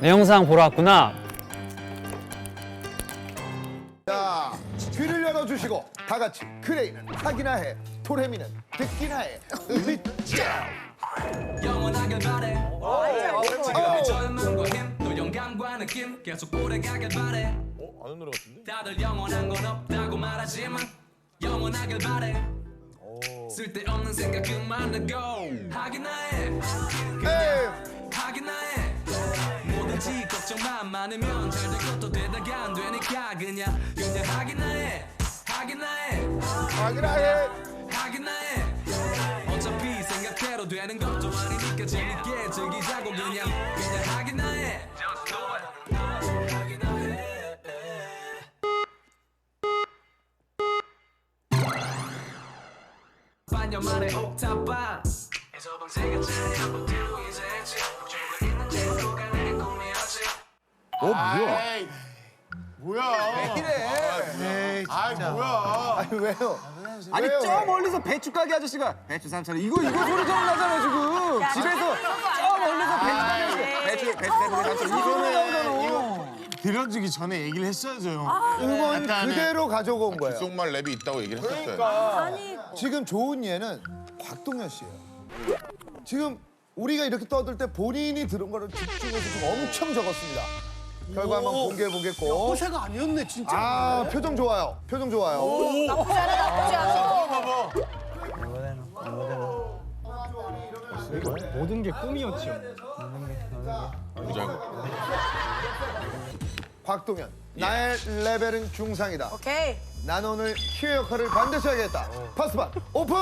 내 영상 보러 왔구나. 자, 귀를 열어주시고 다 같이 크레이는 하기나 해, 도레미는 듣기나 해. 으짜! 영원하길 바래 어. 젊음과 힘또 영감과 느낌 계속 오래가길 바래 아는 노래 같은데? 다들 영원한 건 없다고 말하지만 영원하길 바래 쓸데없는 생각 그만하고 하기나 해 에이, 많으면 잘 될 것도 되다가 안 되니까 그냥 그냥 하기나 해 하기나 해. 하기나 해. 하기나 해. 어차피 생각대로 되는 것도 아니니까 재밌게 즐기자고 그냥 그냥 하기나 해 하기나 해. 반년 만에 옥탑방 에서 방세가 차례 한번 들고 어, 뭐야? 에이, 뭐야? 이래. 아이, 뭐야? 아니, 왜요? 아니 왜요? 저 멀리서 배추 가게 아저씨가 배추 삼천 원 이거 이거 소리 좀 나잖아 지금 집에서 저 멀리서 배추 가게 아저씨 배추 배추 배추 삼천 원 이거 소리 나오잖아 들어주기 전에 얘기를 했어야죠. 음원 약간의 그대로 가져고 온 거예요. 속말 랩이 있다고 얘기를 했었어요. 아니 지금 좋은 예는 곽동현 씨예요. 지금 우리가 이렇게 떠들 때 본인이 들은 거를 집중해서 좀 엄청 적었습니다. 결과 한번 공개해 보겠고. 호세가 아니었네 진짜 아 표정 좋아요. 표정 좋아요. 나쁘지 않아 나쁘지 않아. 봐봐. 모든 게 꿈이었죠. 보자고. 곽동현 나의 레벨은 중상이다. 오케이. 난 오늘 키의 역할을 반드시 하겠다. 파스판 오픈.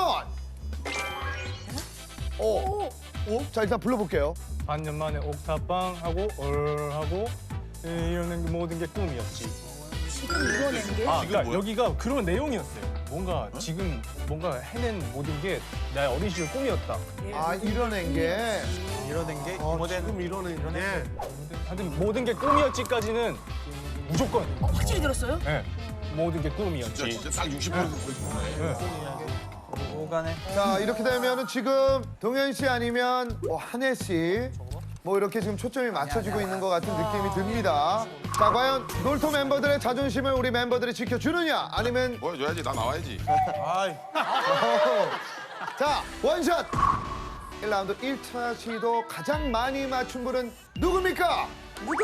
오. 오. 자 일단 불러볼게요. 반년 만에 옥탑방 하고 얼 하고 예, 이러는 모든 게 꿈이었지. 지금 이뤄낸 게. 아, 그러니까 뭐야? 여기가 그런 내용이었어요. 뭔가 지금 뭔가 해낸 모든 게 나의 어린 시절 꿈이었다. 아 이뤄낸 게. 이러는 게 지금 이러네, 이러네. 하여튼 모든 게 꿈이었지까지는 무조건. 확실히 들었어요? 예. 모든 게 진짜, 꿈이었지. 진짜 딱 60% 보여주네. 오가네 자 이렇게 되면은 지금 동현 씨 아니면 뭐 한혜 씨. 뭐 이렇게 지금 초점이 맞춰지고 있는 것 같은 느낌이 듭니다. 자 과연 놀토 멤버들의 자존심을 우리 멤버들이 지켜주느냐 아니면 보여줘야지. 나 나와야지. 아이, 자 원샷 1라운드 1차 시도 가장 많이 맞춘 분은 누굽니까? 누구?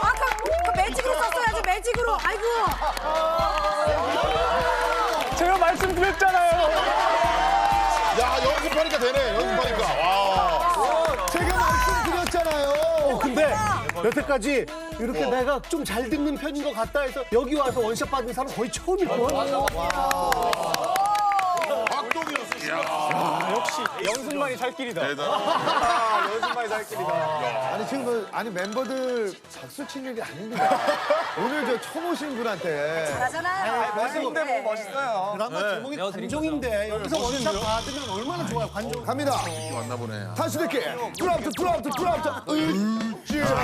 아까 그 매직으로 썼어야지 매직으로. 아이고. 제가 말씀드렸잖아요. 야, 연습하니까 되네. 연습하니까. 와. 제가 말씀드렸잖아요. 근데 여태까지 이렇게 내가 좀 잘 듣는 편인 것 같다 해서 여기 와서 원샷 받은 사람 거의 처음이거든 박동이었어. 아, 역시 연습만이 살 길이다. 대단. 연습만이 살 길이다. 아니 지금 그, 아니 멤버들 박수 칠 일이 아닙니다. 오늘 저 처음 오신 분한테 잘하잖아요. 멋있는데 네. 뭐 멋있어요 드라마 제목이 관종인데 여기서 원샷 받으면 얼마나 좋아요 관종 갑니다. 왔나 보네. 다시 듣기. 드랍트 드랍트 드랍트. 으쌰.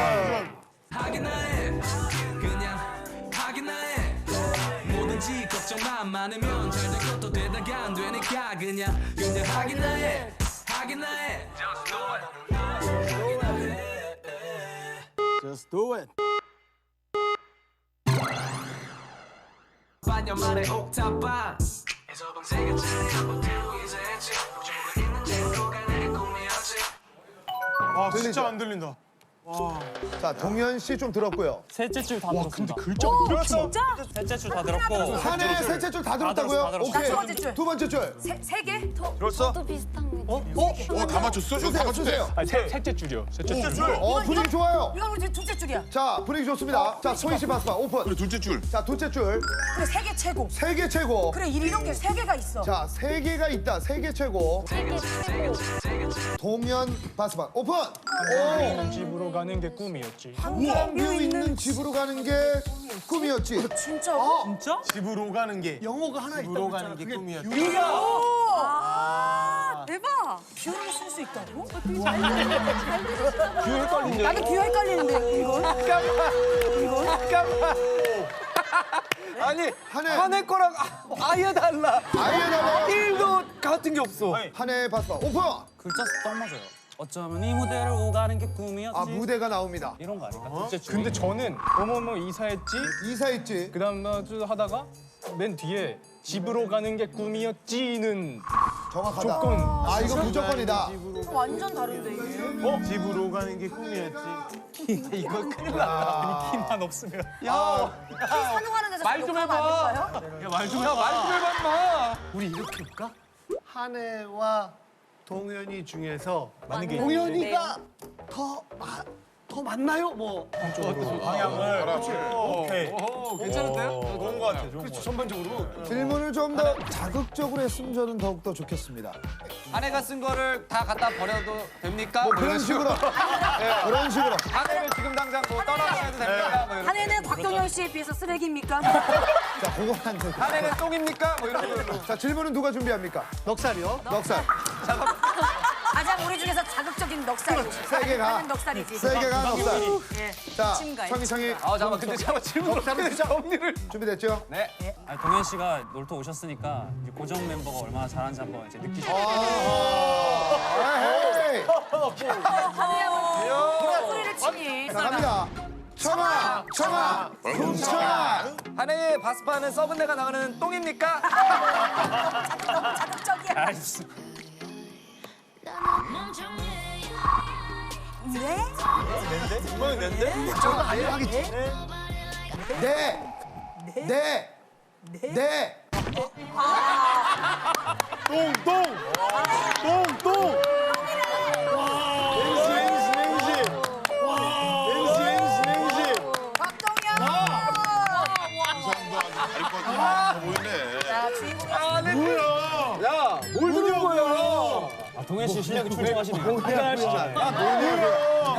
뭐든지 걱정만 많으면 잘 될 것도 되다가 안 되니까 그냥 그냥 하기나 해. 하기나 해. Just do it. 반년 만에 옥탑방 차례 들고 이제 했지 저가 있는지 모르고 가는 게 꿈이었지. 아? 진짜 안 들린다. 자 동현 씨 좀 들었고요. 셋째 줄 다 들었습니다. 오 진짜? 셋째 줄 다 들었고. 한해 셋째 줄 다 들었다고요? 다 들었어요. 오케이. 두 번째 줄. 두 번째 줄. 세, 세 개? 더. 들었어? 또 비슷한 게. 어? 어, 다 맞췄어? 다 주세요 맞췄대. 주세요. 아니, 세, 셋째 줄이요. 셋째 줄. 어 분위기 좋아요. 이건 우리 둘째 줄이야. 자 분위기 좋습니다. 자 소희 씨 바스바 오픈. 그래, 둘째 줄. 자 둘째 줄. 그래 세 개 최고. 세 개 최고. 그래 이런 게세 개가 있어. 자 세 개가 있다. 세 개 최고. 동현 바스바 오픈. 오. 집으로 가는 게 꿈이었지. 한강뷰 있는 집으로 가는 게 꿈이었지. 진짜? 진짜? 집으로 가는 게. 영어가 하나 집으로 있다고 가는 게 그게 꿈이었다. 아, 대박. 뷰를 쓸 수 있다고? 뷰 헷갈린데. 나도 뷰 헷갈리는데 이건? 이건? 아니 한해. 한해 거랑 아, 아예 달라. 아예 달라요? 1도 같은 게 없어. 한해 바스바 오픈. 글자 수딱 맞아요. 어쩌면 이 무대를 오가는 게 꿈이었지. 아 무대가 나옵니다. 이런 거 아닐까? 근데 저는 어머머 이사했지. 이사했지. 그 다음 뭐쭉 하다가 맨 뒤에 집으로 가는 게 꿈이었지는 정확하다. 조건. 아 이거 무조건이다. 완전 다른데 이게. 집으로 가는 게 꿈이었지. 이거 큰일 났다. 키만 없으면. 산후하는 데서 말 좀 해봐. 안 될까요? 말좀 해봐. 말 좀 해봐 임마. 우리 이렇게 할까? 한 해와 동현이 중에서 맞는 게 동현이가 더, 마, 더 맞나요? 뭐 방향을. 오케이. 오, 괜찮은데요? 좋은 거 같아. 좋은 거. 그렇죠 전반적으로 질문을 좀 더 자극적으로 했으면 저는 더욱더 좋겠습니다. 한해가 쓴 거를 다 갖다 버려도 됩니까? 뭐뭐 그런 식으로. 예, 그런 식으로. 한해를 지금 당장 뭐 떠나가도 됩니까? 뭐 이런. 한해는 곽동현 씨에 비해서 쓰레기입니까? 자, 그거한테. 한해는 똥입니까? 뭐 이런 걸로. 자, 질문은 누가 준비합니까? 넉살이요? 넉살. 가장 우리 중에서 자극적 인 넉살이지. 세게 가. 하는 넉살이지. 세게 가, 넉살. 예. 자, 침가요. 청이 청이 아 잠깐만 근데 잠깐만 질문 어떻게 정리를. 준비됐죠? 네. 아니, 동현 씨가 놀토 오셨으니까 이제 고정 멤버가 얼마나 잘하는지 한번 이제 느끼시죠. 아, 에헤이. 누가 소리를 치니? 자, 갑니다. 청아, 청아, 훔청아. 한해의 바스파는 썩은 내가 나가는 똥입니까? 너무 자극적이야. 네? 분명히 낸데? 네. 네. 네. 똥똥똥똥 실력이 출중하시네요. 야,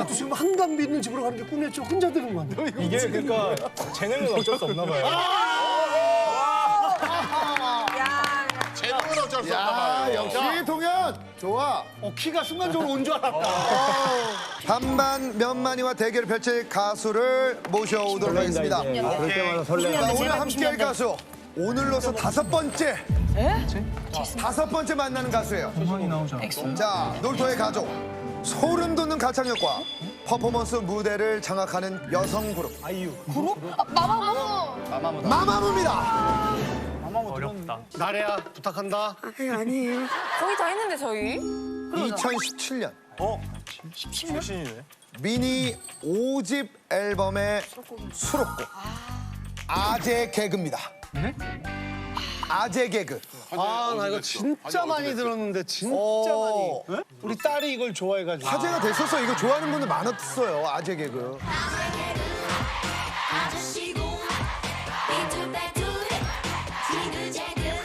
또 지금 한강 믿는 집으로 가는 게 꿈이었죠. 혼자 들은 건데 이게 그러니까 재능은 어쩔 수 없나 봐요. 야, 재능은 어쩔 수 없나 야, 봐요. 역시 동현. 좋아. 어 키가 순간적으로 온 줄 알았다. 반반 면만이와 대결을 펼칠 가수를 모셔오도록 하겠습니다. 자, 오늘 함께할 가수 오늘로서 다섯 번째. 다섯 번째 만나는 가수예요. 자 놀토의 가족. 소름 돋는 가창력과 퍼포먼스 무대를 장악하는 여성 그룹. 아이유. 마마무입니다. 어렵다. 나래야 부탁한다. 거의 다 했는데 저희? 2017년. 어? 출신이네. 미니 5집 앨범의 수록곡. 아재 개그입니다. 아재 개그. 아 나 이거 진짜 많이 들었는데 진짜 오. 많이 우리 딸이 이걸 좋아해가지고 화제가 됐었어. 이거 좋아하는 분들 많았어요. 아재 개그. 아저씨고 삐뚤빼뚤 지그재그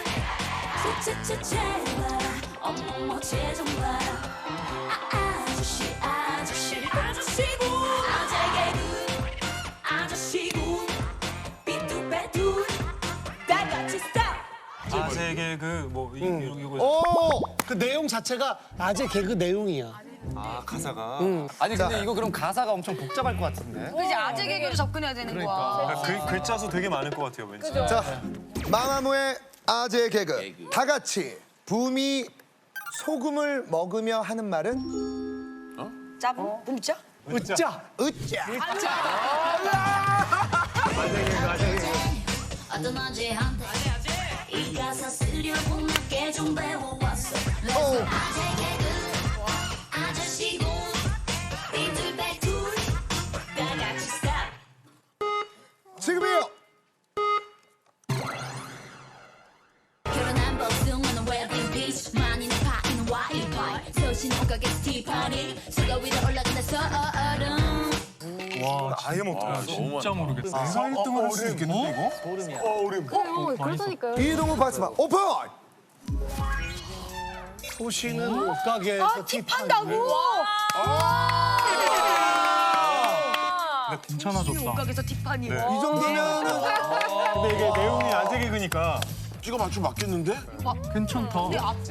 아세계 그뭐 이거 오! 그 내용 자체가 아재 개그 내용이야 아, 가사가. 아니 근데 이거 그럼 가사가 엄청 복잡할 것 같은데. 이제 아재 개그로 접근해야 되는 거야. 글, 글자 수 되게 많을 것 같아요, 왠지. 자, 마마무의 아재 개그. 다 같이 붐이 소금을 먹으며 하는 말은 짜부? 붐짜? 으짜 으짜. 어떤 아재 한 테이 가사 쓰려고 몇개 좀 배워왔어 오. 아재 개그 아저씨고 삐뚤빼뚤 다 같이 스탑 지금이요. 결혼한 복숭아는 웨딩 비치 많이는 파이는 와이파이 소신 옷가게에서 티파니 아예 못 들어. 진짜 모르겠어. 내가 1등을 할 수도 있겠는데, 이거? 이동우 바스마 오픈! 소시는 옷가게에서 아, 팁 한다고? 괜찮아졌다. 옷가게에서 티파니. 이 정도면은 근데 이게 내용이 아재 개그니까 찍어 맞추면 맞겠는데? 괜찮다.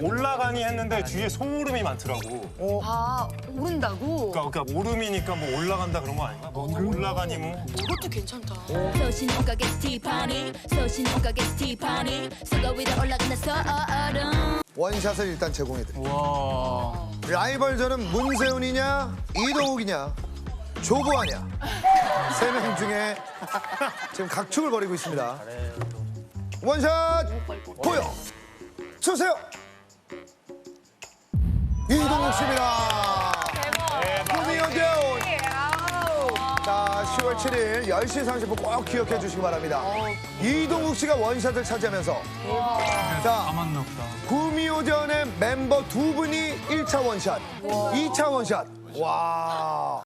올라가니 했는데 뒤에 소름이 많더라고. 아 오른다고? 그러니까, 그러니까 오름이니까 뭐 올라간다 그런 거 아닌가? 뭐 올라가니 뭐. 그것도 괜찮다. 소신 옷가게 스티파니 소신 옷가게 스티파니 수거 위로 올라간다 서얼음 원샷을 일단 제공해드립니다. 라이벌전은 문세훈이냐 이동욱이냐 조보아냐 세 명 중에 지금 각축을 벌이고 있습니다. 원샷 보여 주세요. 이동욱 씨입니다. 구미호대원. 자, 10월 7일 10시 30분 꼭 기억해 주시기 바랍니다. 이동욱 씨가 원샷을 차지하면서 자. 구미호전의 멤버 두 분이 1차 원샷, 2차 원샷. 와.